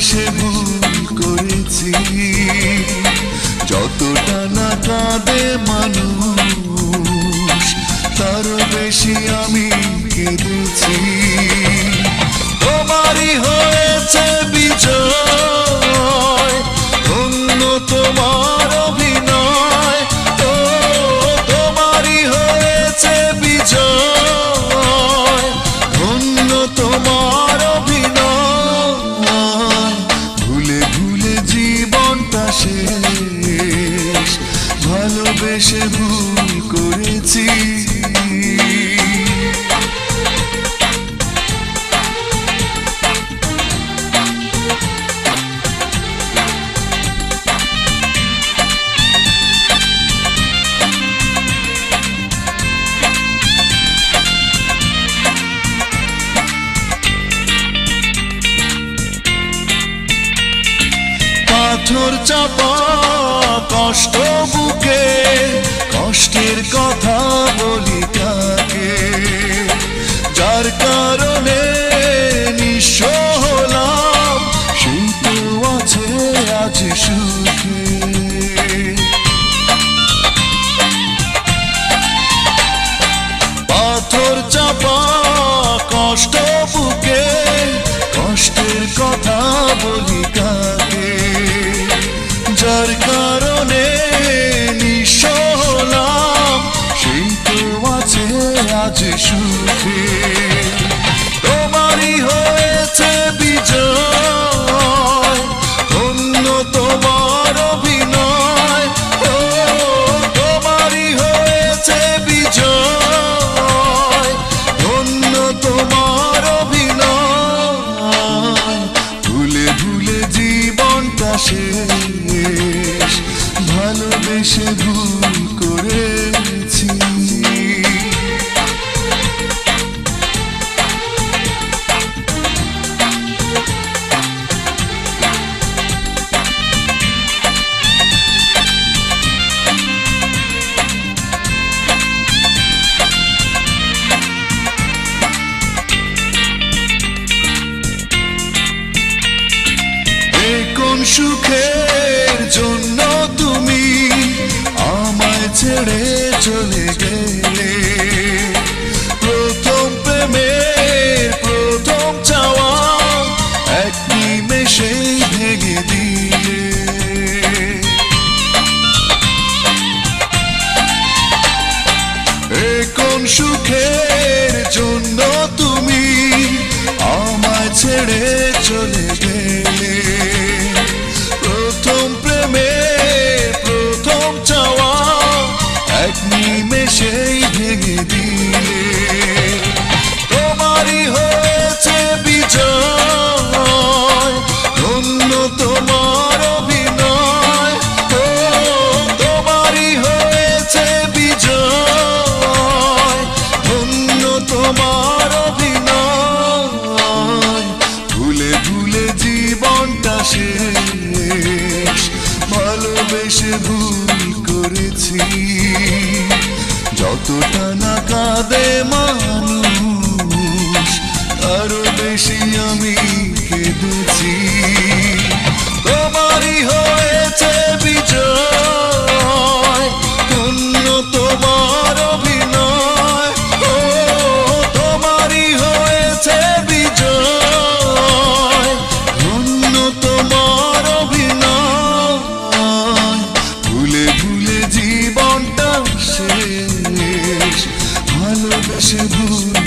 সে ভুল করেছি। যতটা না কাঁদে মানুষ ভালোবেসে ভুল করেছি। পাথর চাপা কষ্ট বুকে কষ্টের কথা বলি কাকে যার কারণে নিঃস্ব হলাম। সেই আছে আজ সুখে। ভালোবেসে ভুল করেছি। সুখের জন্য ছেড়ে চলে গেলে প্রথম প্রেমের প্রথম চাওয়া এক নিমেষেই ভেঙে দিলে। কোন সুখের জন্য তুমি আমায় ছেড়ে চলে এক নিমেষেই ভেঙে দিলে তোমারই হয়েছে তোমার তোমারই হয়েছে তোমার ভুলে ভুলে জীবনটা ভালোবেসে ভুল যতটা না কাঁদে মানুষ ভালোবেসে ভুল